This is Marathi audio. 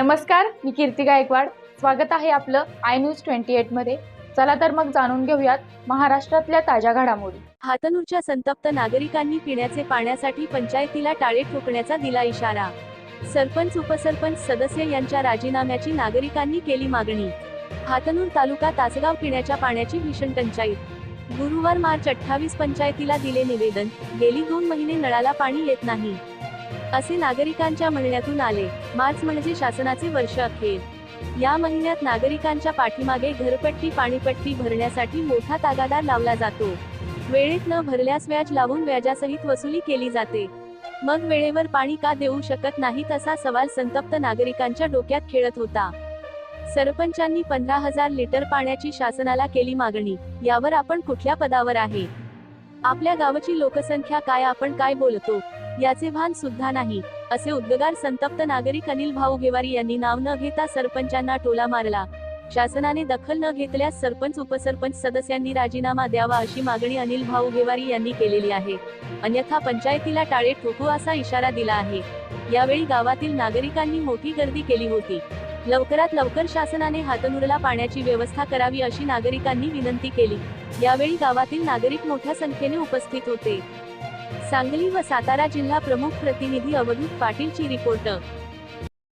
नमस्कार मी कीर्ती गायकवाड. स्वागत आहे आपलं आय न्यूज ट्वेंटी एटमध्ये. चला तर मग जाणून घेऊयात महाराष्ट्रातल्या ताज्या घडामोडी. हातनूरच्या संतप्त नागरिकांनी पिण्याचे पाण्यासाठी पंचायतीला टाळे ठोकण्याचा दिला इशारा. सरपंच उपसरपंच सदस्य यांच्या राजीनाम्याची नागरिकांनी केली मागणी. हातनूर तालुका तासगाव पिण्याच्या पाण्याची भीषण टंचाई. गुरुवार मार्च अठ्ठावीस पंचायतीला दिले निवेदन. गेली दोन महिने नळाला पाणी येत नाही. असे नागरिकांच्या म्हणण्यातून आले. मार्च म्हणजे शासनाचे वर्ष अखेर. या महिन्यात नागरिकांच्या पाठीमागे घरपट्टी पाणीपट्टी भरण्यासाठी मोठा तागादार लावला जातो. वेळेत न भरल्यास व्याज लावून व्याजासहित वसुली केली जाते. मग वेळेवर पाणी का देऊ शकत नाहीत असा सवाल संतप्त नागरिकांच्या डोक्यात खेळत होता. सरपंचांनी पंधरा हजार लिटर पाण्याची शासनाला केली मागणी. यावर आपण कुठल्या पदावर आहे? आपल्या गावाची लोकसंख्या काय आपण काय बोलतो? याचे भान सुद्धा नाही. असे उद्गार संतप्त नागरिक अनिल भाऊ गेवारी यांनी नाव न घेता सरपंचांना टोला मारला. शासनाने दखल न घेतल्यास सरपंच उपसरपंच सदस्यांनी राजीनामा द्यावा अशी मागणी अनिल भाऊ गेवारी यांनी केलेली आहे. अन्यथा पंचायतीला टाळे ठोकू असा इशारा दिला आहे. यावेळी गावातील नागरिकांनी मोठी गर्दी केली होती. लवकरात लवकर शासनाने हातनुरला पाण्याची व्यवस्था करावी अशी नागरिकांनी विनंती केली. यावेळी गावातील नागरिक मोठ्या संख्येने उपस्थित होते. सांगली व सातारा जिल्हा प्रमुख प्रतिनिधी अवधूत पाटीलची रिपोर्ट.